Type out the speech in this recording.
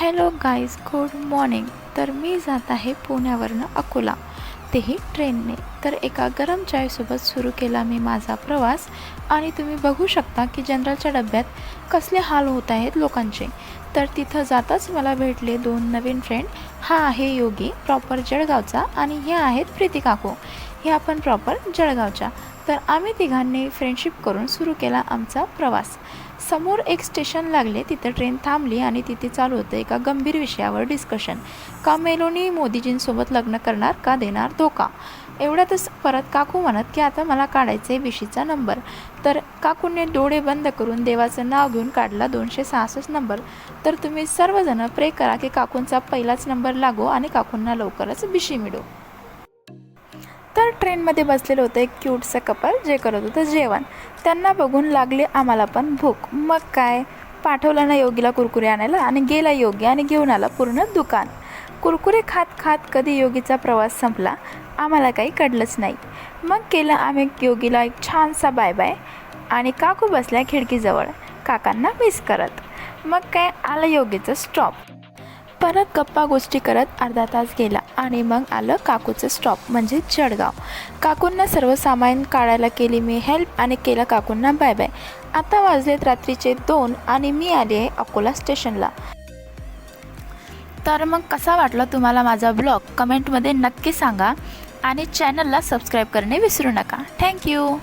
Hello guys good morning. तर मी जात आहे पुण्यावरनं अकोला. तेही ट्रेनने. तर एका गरम चायसोबत सुरू केला मी माझा प्रवास. आणि तुम्ही बघू शकता की जनरलच्या डब्यात कसले हाल होत आहेत लोकांचे. तर तिथं जाताच मला भेटले दोन नवीन फ्रेंड हा आहे योगी प्रॉपर जळगावचा आणि ह्या आहेत प्रीती काकू. ह्या पण प्रॉपर जळगावच्या. तर आम्ही तिघांनी फ्रेंडशिप करून सुरू केला आमचा प्रवास. समोर एक स्टेशन लागले तिथं ट्रेन थांबली आणि तिथे चालू होतं एका गंभीर विषयावर डिस्कशन का मेलोनी मोदीजींसोबत लग्न करणार का देणार धोका? एवढ्यातच परत काकू म्हणत की आता मला काढायचं आहे विशीचा नंबर. तर काकूने डोळे बंद करून देवाचं नाव घेऊन काढला दोनशे सहासष्ट नंबर. तर तुम्ही सर्वजण प्रे करा की काकूंचा पहिलाच नंबर लागो आणि काकूंना लवकरच बिशी मिळो. तर ट्रेनमध्ये बसलेलं होतं एक क्यूटचं कपल जे करत होतं जेवण. त्यांना बघून लागले आम्हाला पण भूक. मग काय? पाठवलं ना योगीला कुरकुरे आणायला आणि गेला योगी आणि घेऊन आला पूर्ण दुकान. कुरकुरे खात खात कधी योगीचा प्रवास संपला आम्हाला काही कळलंच नाही. मग केलं आम्ही योगीला एक छानसा बाय बाय आणि काकू बसल्या खिडकीजवळ काकांना मिस करत. मग काय आलं योगीचं स्टॉप परत गप्पा गोष्टी करत अर्धा तास गेला आणि मग आलं काकूचं स्टॉप म्हणजे जळगाव. काकूंना सर्व सामान काढायला केली मी हेल्प आणि केलं काकूंना बाय बाय आता वाजलेत रात्रीचे दोन आणि मी आले आहे अकोला स्टेशनला तर मग कसा वाटला तुम्हाला माझा ब्लॉग कमेंटमध्ये नक्की सांगा. आणि चॅनलला सबस्क्राईब करणे विसरू नका. थँक्यू